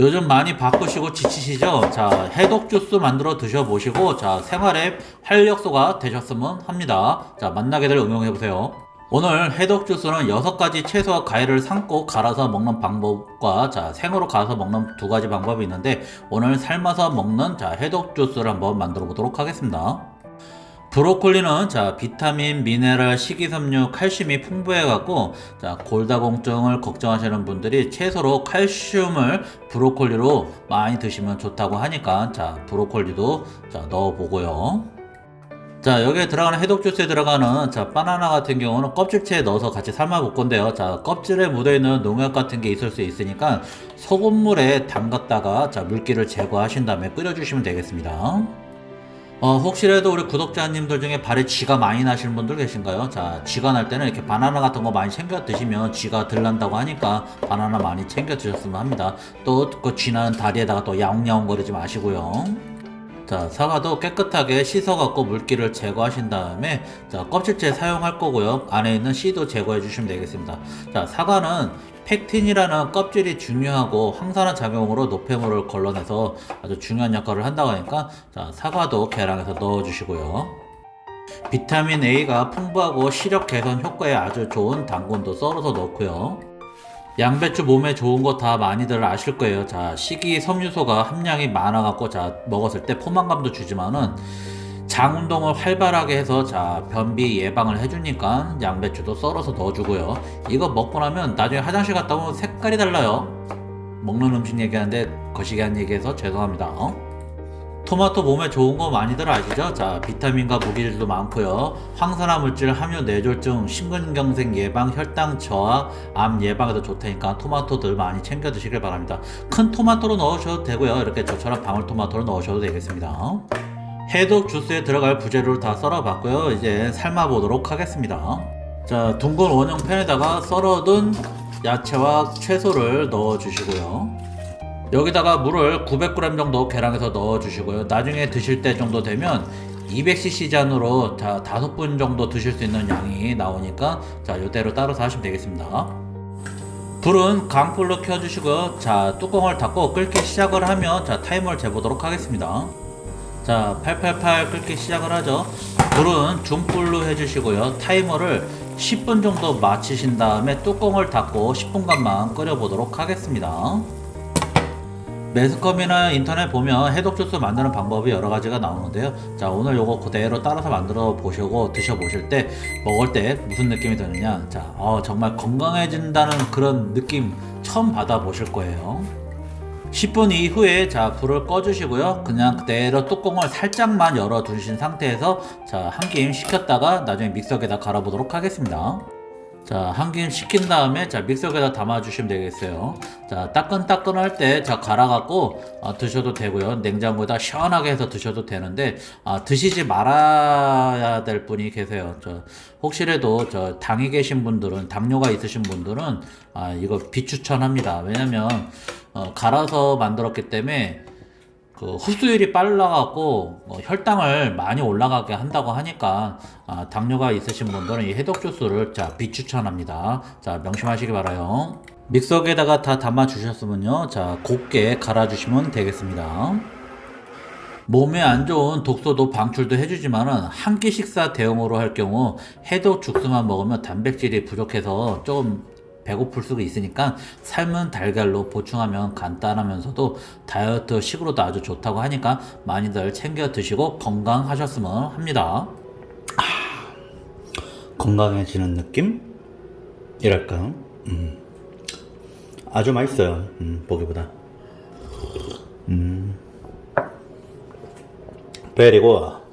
요즘 많이 바쁘시고 지치시죠? 자, 해독 주스 만들어 드셔보시고, 자, 생활의 활력소가 되셨으면 합니다. 자, 만나게들 응용해보세요. 오늘 해독 주스는 6가지 채소와 과일을 삶고 갈아서 먹는 방법과 자, 생으로 갈아서 먹는 두 가지 방법이 있는데 오늘 삶아서 먹는 자, 해독 주스를 한번 만들어 보도록 하겠습니다. 브로콜리는 자 비타민, 미네랄, 식이섬유, 칼슘이 풍부해 갖고 자 골다공증을 걱정하시는 분들이 채소로 칼슘을 브로콜리로 많이 드시면 좋다고 하니까 자 브로콜리도 자 넣어 보고요. 자 여기에 들어가는 해독 주스에 들어가는 자 바나나 같은 경우는 껍질째에 넣어서 같이 삶아 볼 건데요. 자 껍질에 묻어 있는 농약 같은 게 있을 수 있으니까 소금물에 담갔다가 자 물기를 제거하신 다음에 끓여 주시면 되겠습니다. 어, 혹시라도 우리 구독자님들 중에 발에 쥐가 많이 나시는 분들 계신가요? 자, 쥐가 날 때는 이렇게 바나나 같은 거 많이 챙겨 드시면 쥐가 덜 난다고 하니까 바나나 많이 챙겨 드셨으면 합니다. 또 그 쥐 나는 다리에다가 또 야옹야옹 거리지 마시고요. 자, 사과도 깨끗하게 씻어갖고 물기를 제거하신 다음에 자, 껍질째 사용할 거고요. 안에 있는 씨도 제거해 주시면 되겠습니다. 자, 사과는 팩틴이라는 껍질이 중요하고 항산화 작용으로 노폐물을 걸러내서 아주 중요한 역할을 한다고 하니까 자, 사과도 계량해서 넣어 주시고요. 비타민 A가 풍부하고 시력 개선 효과에 아주 좋은 당근도 썰어서 넣고요. 양배추 몸에 좋은 거 다 많이들 아실 거예요. 자, 식이 섬유소가 함량이 많아갖고 자 먹었을 때 포만감도 주지만은 장 운동을 활발하게 해서 자 변비 예방을 해주니까 양배추도 썰어서 넣어주고요. 이거 먹고 나면 나중에 화장실 갔다 오면 색깔이 달라요. 먹는 음식 얘기하는데 거시기한 얘기해서 죄송합니다. 어? 토마토 몸에 좋은 거 많이들 아시죠? 자, 비타민과 무기질도 많고요. 황산화 물질 함유 뇌졸중, 심근경색 예방, 혈당 저하, 암 예방에도 좋다니까 토마토들 많이 챙겨 드시길 바랍니다. 큰 토마토로 넣으셔도 되고요. 이렇게 저처럼 방울토마토로 넣으셔도 되겠습니다. 해독 주스에 들어갈 부재료를 다 썰어봤고요. 이제 삶아보도록 하겠습니다. 자, 둥근 원형 팬에다가 썰어둔 야채와 채소를 넣어주시고요. 여기다가 물을 900g 정도 계량해서 넣어주시고요. 나중에 드실 때 정도 되면 200cc 잔으로 다 5분 정도 드실 수 있는 양이 나오니까 자 이대로 따라서 하시면 되겠습니다. 불은 강불로 켜주시고 자 뚜껑을 닫고 끓기 시작을 하면 자 타이머를 재보도록 하겠습니다. 자 888 끓기 시작을 하죠. 불은 중불로 해주시고요. 타이머를 10분 정도 마치신 다음에 뚜껑을 닫고 10분간만 끓여보도록 하겠습니다. 매스컴이나 인터넷 보면 해독 주스 만드는 방법이 여러 가지가 나오는데요. 자, 오늘 요거 그대로 따라서 만들어 보시고 드셔 보실 때 먹을 때 무슨 느낌이 드느냐. 자, 어, 정말 건강해진다는 그런 느낌 처음 받아 보실 거예요. 10분 이후에 자 불을 꺼주시고요. 그냥 그대로 뚜껑을 살짝만 열어 두신 상태에서 자한김 식혔다가 나중에 믹서기에다 갈아보도록 하겠습니다. 자, 한김 식힌 다음에 자 믹서기에다 담아 주시면 되겠어요. 자, 따끈따끈할 때 자 갈아 갖고 아, 드셔도 되고요. 냉장고에다 시원하게 해서 드셔도 되는데 아, 드시지 말아야 될 분이 계세요. 저 혹시라도 저 당이 계신 분들은 당뇨가 있으신 분들은 아, 이거 비추천합니다. 왜냐면 어, 갈아서 만들었기 때문에 그 흡수율이 빨라갖고 어, 혈당을 많이 올라가게 한다고 하니까 아, 당뇨가 있으신 분들은 이 해독 주스를 자 비추천합니다. 자 명심하시기 바라요. 믹서기에다가 다 담아 주셨으면요, 자 곱게 갈아 주시면 되겠습니다. 몸에 안 좋은 독소도 방출도 해주지만은 한 끼 식사 대용으로 할 경우 해독 주스만 먹으면 단백질이 부족해서 조금 배고플 수가 있으니까 삶은 달걀로 보충하면 간단하면서도 다이어트 식으로도 아주 좋다고 하니까 많이들 챙겨 드시고 건강하셨으면 합니다. 건강해지는 느낌? 이랄까? 음. 아주 맛있어요. 음, 보기보다. 음. 베리고